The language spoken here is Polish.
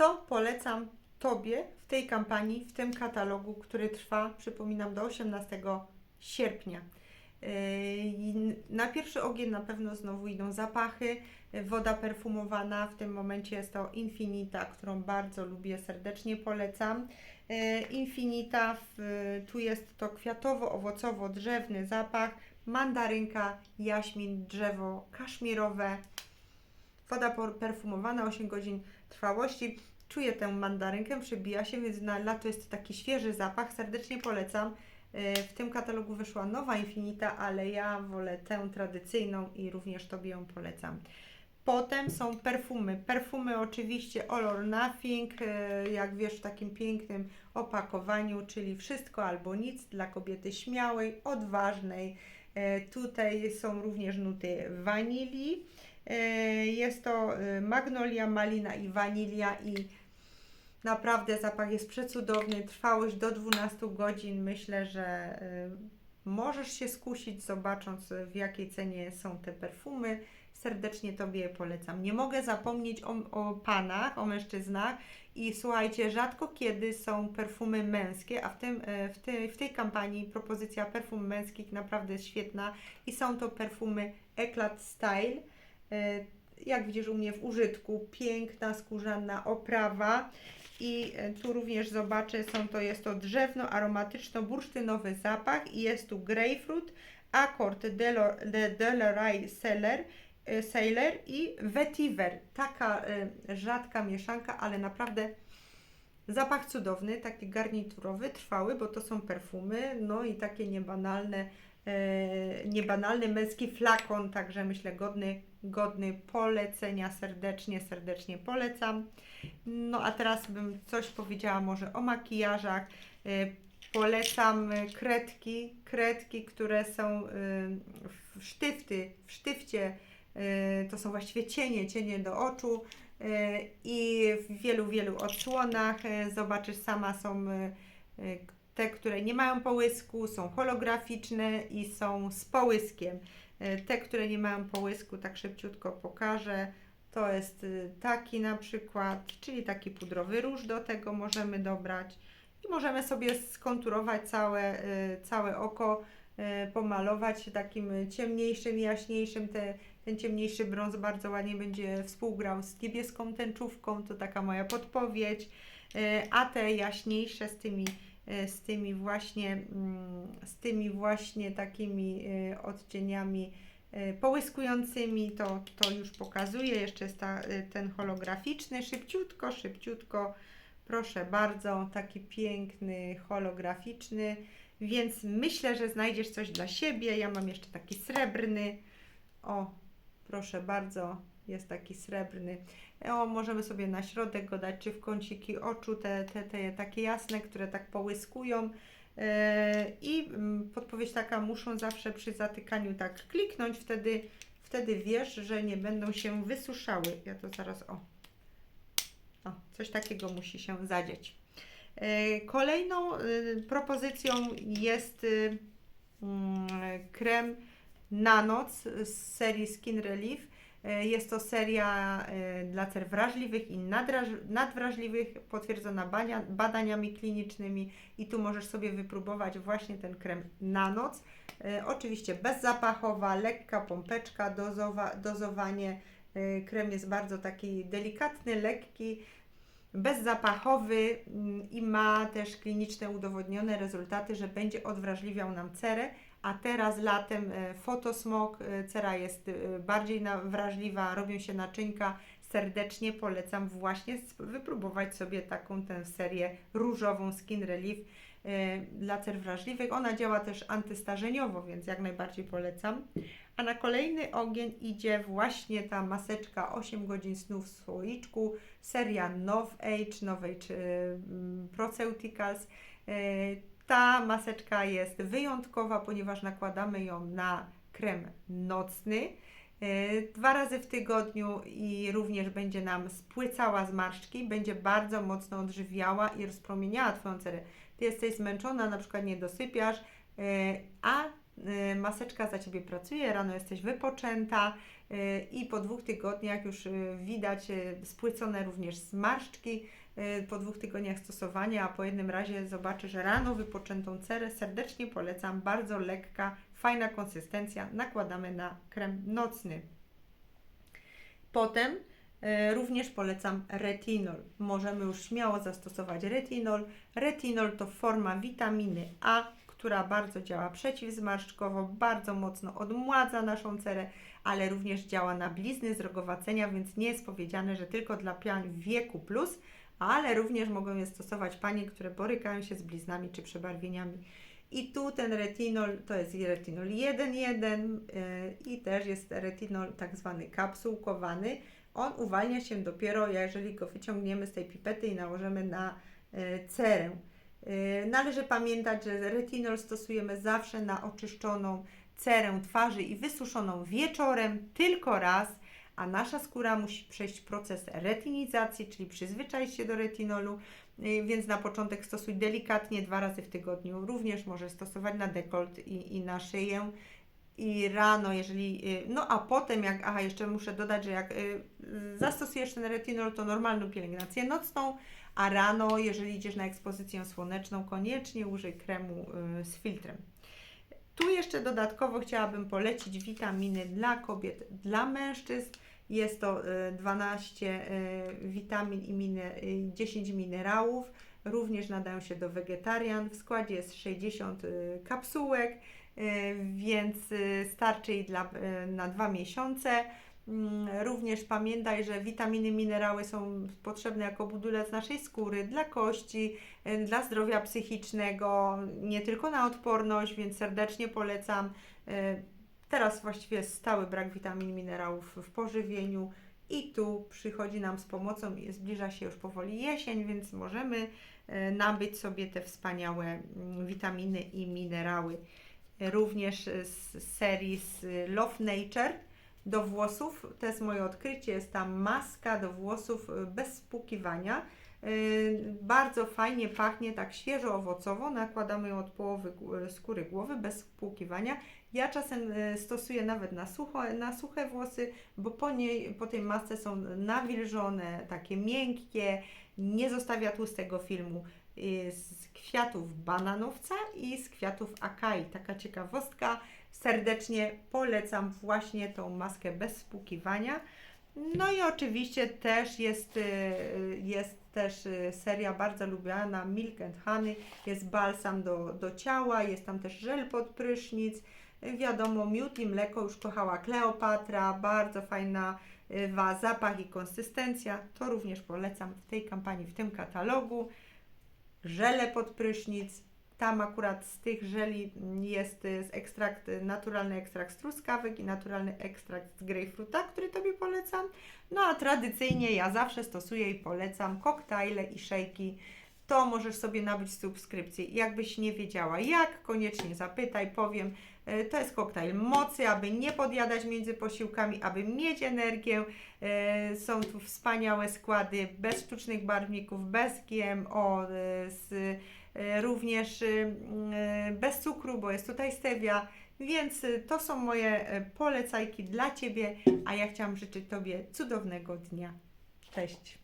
Co polecam Tobie w tej kampanii, w tym katalogu, który trwa, przypominam, do 18 sierpnia. Yy, Na pierwszy ogień na pewno znowu idą zapachy, woda perfumowana, w tym momencie jest to Infinita, którą bardzo lubię, serdecznie polecam. Yy, Infinita, tu jest to kwiatowo-owocowo-drzewny zapach, mandarynka, jaśmin, drzewo kaszmirowe, woda perfumowana, 8 godzin trwałości. Czuję tę mandarynkę, przebija się, więc na lato jest taki świeży zapach, serdecznie polecam. Yy, W tym katalogu wyszła nowa Infinita, ale ja wolę tę tradycyjną i również Tobie ją polecam. Potem są perfumy. Perfumy oczywiście All or Nothing, yy, jak wiesz, w takim pięknym opakowaniu, czyli wszystko albo nic dla kobiety śmiałej, odważnej. Yy, Tutaj są również nuty wanilii. Yy, Jest to yy, magnolia, malina i wanilia i Naprawdę zapach jest przecudowny, trwałość do 12 godzin. Myślę, że y, możesz się skusić, zobacząc w jakiej cenie są te perfumy. Serdecznie Tobie je polecam. Nie mogę zapomnieć o, o panach, o mężczyznach i słuchajcie, rzadko kiedy są perfumy męskie, a w, tym, w, w tej kampanii propozycja perfum męskich naprawdę jest świetna i są to perfumy Eclat Style. Y, Jak widzisz u mnie w użytku, piękna skórzana oprawa. I e, tu również zobaczę, są to, jest to drzewno-aromatyczno-bursztynowy zapach i jest tu grapefruit, akord de Deloray Seller, e, Sailor i vetiver. Taka e, rzadka mieszanka, ale naprawdę zapach cudowny, taki garniturowy, trwały, bo to są perfumy, no i takie niebanalne, e, niebanalny męski flakon, także myślę godny, godny polecenia, serdecznie, serdecznie polecam. No a teraz bym coś powiedziała może o makijażach. Y, Polecam kredki, kredki, które są y, w sztyfty, w sztywcie, y, to są właściwie cienie, cienie do oczu i w wielu, wielu odsłonach. Zobaczysz sama są te, które nie mają połysku, są holograficzne i są z połyskiem. Y, Te, które nie mają połysku, tak szybciutko pokażę. To jest y, taki na przykład, czyli taki pudrowy róż do tego możemy dobrać i możemy sobie skonturować całe, y, całe oko, y, pomalować takim ciemniejszym, jaśniejszym. Te, ten ciemniejszy brąz bardzo ładnie będzie współgrał z niebieską tęczówką, to taka moja podpowiedź, Y, a te jaśniejsze z tymi, z tymi właśnie, mm, z tymi właśnie takimi y, odcieniami y, połyskującymi, to, to już pokazuję. Jeszcze jest ta, ten holograficzny, szybciutko, szybciutko. Proszę bardzo, taki piękny, holograficzny, więc myślę, że znajdziesz coś dla siebie. Ja mam jeszcze taki srebrny. O, proszę bardzo, jest taki srebrny. O, możemy sobie na środek go dać, czy w kąciki oczu, te, te, te takie jasne, które tak połyskują. E, I mm, podpowiedź taka, muszą zawsze przy zatykaniu tak kliknąć, wtedy, wtedy wiesz, że nie będą się wysuszały. Ja to zaraz, o, o coś takiego musi się zadzieć. E, Kolejną y, propozycją jest mm, krem na noc z serii Skin Relief. E, Jest to seria e, dla cer wrażliwych i nadwrażliwych, potwierdzona badaniami klinicznymi i tu możesz sobie wypróbować właśnie ten krem na noc. E, Oczywiście bezzapachowa, lekka pompeczka, dozowa, dozowanie. Krem jest bardzo taki delikatny, lekki, bezzapachowy mm, i ma też kliniczne udowodnione rezultaty, że będzie odwrażliwiał nam cerę, a teraz latem e, fotosmog, e, cera jest e, bardziej wrażliwa, robią się naczynka. Serdecznie polecam właśnie wypróbować sobie taką tę serię różową Skin Relief dla cer wrażliwych. Ona działa też antystarzeniowo, więc jak najbardziej polecam. A na kolejny ogień idzie właśnie ta maseczka 8 godzin snu w słoiczku, seria Nov Age, Nov Age e, mm, Proceuticals. E, Ta maseczka jest wyjątkowa, ponieważ nakładamy ją na krem nocny dwa razy w tygodniu i również będzie nam spłycała zmarszczki, będzie bardzo mocno odżywiała i rozpromieniała Twoją cerę. Ty jesteś zmęczona, na przykład nie dosypiasz, e, a y, maseczka za Ciebie pracuje, rano jesteś wypoczęta y, i po dwóch tygodniach już widać spłycone również zmarszczki po dwóch tygodniach stosowania, a po jednym razie zobaczysz rano wypoczętą cerę. Serdecznie polecam, bardzo lekka, fajna konsystencja. Nakładamy na krem nocny. Potem e, również polecam retinol. Możemy już śmiało zastosować retinol. Retinol to forma witaminy A, która bardzo działa przeciwzmarszczkowo, bardzo mocno odmładza naszą cerę, ale również działa na blizny z rogowacenia, więc nie jest powiedziane, że tylko dla w wieku plus, ale również mogą je stosować panie, które borykają się z bliznami czy przebarwieniami. I tu ten retinol to jest retinol 1,1 yy, i też jest retinol tak zwany kapsułkowany. On uwalnia się dopiero, jeżeli go wyciągniemy z tej pipety i nałożymy na y, cerę. Y, Należy pamiętać, że retinol stosujemy zawsze na oczyszczoną cerę twarzy i wysuszoną wieczorem tylko raz, a nasza skóra musi przejść proces retinizacji, czyli przyzwyczaić się do retinolu, y, więc na początek stosuj delikatnie dwa razy w tygodniu. Również możesz stosować na dekolt i, i na szyję. I rano, jeżeli. y, No a potem, jak. Aha, jeszcze muszę dodać, że jak y, zastosujesz ten retinol, to normalną pielęgnację nocną, a rano, jeżeli idziesz na ekspozycję słoneczną, koniecznie użyj kremu y, z filtrem. Tu jeszcze dodatkowo chciałabym polecić witaminy dla kobiet, dla mężczyzn. Jest to y, 12 y, witamin i mine, y, 10 minerałów. Również nadają się do wegetarian. W składzie jest 60 y, kapsułek, więc y, starczy i dla, y, na dwa miesiące. Mm, Również pamiętaj, że witaminy, minerały są potrzebne jako budulec naszej skóry, dla kości, y, dla zdrowia psychicznego, nie tylko na odporność, więc serdecznie polecam. Y, Teraz właściwie jest stały brak witamin, minerałów w pożywieniu i tu przychodzi nam z pomocą zbliża się już powoli jesień, więc możemy y, nabyć sobie te wspaniałe mm, witaminy i minerały. Również y, z serii z Love Nature do włosów. To jest moje odkrycie. Jest tam maska do włosów y, bez spłukiwania. Bardzo fajnie pachnie, tak świeżo owocowo. Nakładamy ją od połowy skóry głowy bez spłukiwania. Ja czasem stosuję nawet na, sucho, na suche włosy, bo po, niej, po tej masce są nawilżone, takie miękkie, nie zostawia tłustego filmu. Z kwiatów bananowca i z kwiatów akai. Taka ciekawostka. Serdecznie polecam właśnie tą maskę bez spłukiwania. No i oczywiście też jest, y, jest też y, seria bardzo lubiana Milk and Honey. Jest balsam do, do ciała, jest tam też żel pod prysznic. Wiadomo, miód i mleko już kochała Kleopatra, bardzo fajna y, wa, zapach i konsystencja. To również polecam w tej kampanii, w tym katalogu. Żele pod prysznic. Tam akurat z tych żeli jest y, z ekstrakt, y, naturalny ekstrakt z truskawek i naturalny ekstrakt z grejpfruta, który Tobie polecam. No a tradycyjnie ja zawsze stosuję i polecam koktajle i szejki. To możesz sobie nabyć subskrypcję. Jakbyś nie wiedziała jak, koniecznie zapytaj, powiem. Y, To jest koktajl mocy, aby nie podjadać między posiłkami, aby mieć energię. Y, Są tu wspaniałe składy, bez sztucznych barwników, bez GMO, y, z, również y, y, bez cukru, bo jest tutaj stevia. Więc y, to są moje polecajki dla Ciebie, a ja chciałam życzyć Tobie cudownego dnia. Cześć!